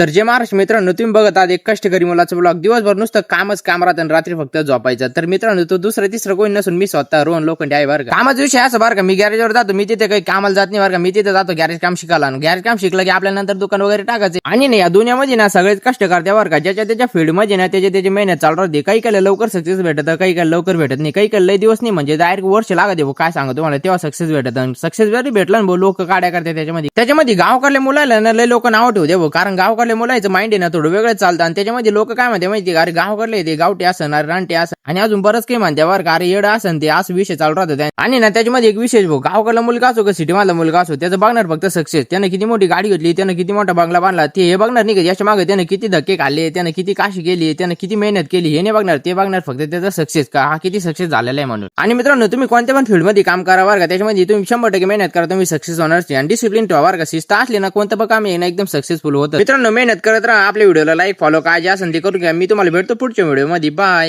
तर जे महाराष्ट्र मित्रांनो तुम्ही बघत आहात एक कष्टकरी मुलाचा ब्लॉग दिवसभर नुसतं कामच काम राहतं आणि रात्री फक्त झोपायचं. तर मित्रांनो तो दुसरं तिसरं कोणी नसून मी स्वतः रोहन लोखंडे आहे बरं कामाचा विषय असं बरं का मी गॅरेजवर जातो मी तिथे काही कामाला जात नाही बरं का. मी तिथे जातो गॅरेज काम शिकायला गॅरेज काम शिकलं की आपल्या नंतर दुकान वगैरे टाकायचे आणि नाही या दुनियामध्ये ना सगळेच कष्ट करते बरं का. ज्याच्या त्याच्या फील्डमध्ये ना त्याच्या त्याची मेहनत चालू राहते. काही काही लवकर सक्सेस भेटत काही काही लवकर भेटत नाही. काही काही लय दिवस नाही म्हणजे डायरेक्ट वर्ष लागत काय सांगतो तुम्हाला तेव्हा सक्सेस भेटत सक्सेस जरी भेटलं ना लोक काड्या करते त्याच्यामध्ये. त्याच्यामध्ये गावकडल्या मुलाला ना लय लोक नाव ठेवते कारण कारण गावकडल्या मुलाचं माइंड आहे ना थोडं वेगळं चालतं. आणि त्याच्यामध्ये लोक काय म्हणते माहिती अरे गावकडले ते गावटे असं अरे रानटे असं आणि अजून बरंच काही म्हणते बरं का अरे येड असं ते असं विषय चालू राहतात. आणि ना त्याच्यामध्ये एक विशेष भाऊ गावकडला मुलगा असो का सिटी मधला मुलगा असो त्याचं बघणार फक्त सक्सेस त्यानं किती मोठी गाडी घेतली त्यानं किती मोठा बंगला बांधला ते हे बघणार नाही का? याच्या मागे त्यानं किती धक्के खाल्ले त्यानं किती काशी केली त्यानं किती मेहनत केली हे नाही बघणार. ते बघणार फक्त त्याचा सक्सेस का? हा किती सक्सेस झालेला आहे म्हणून. आणि मित्रांनो तुम्ही कोणत्या पण फील्डमध्ये काम करा बरं का त्याच्यामध्ये तुम्ही शंभर टक्के मेहनत करा तुम्ही सक्सेस होणार. आणि डिसिप्लिन ठेवा बरं का शिस्त असली ना कोणतं पण काम आहे ना एकदम सक्सेसफुल होतं. मित्रांनो मेहनत करत राहा. आपल्या व्हिडिओला लाईक फॉलो काय जे असेल ते करू घ्या. मी तुम्हाला भेटतो पुढच्या व्हिडिओमध्ये. बाय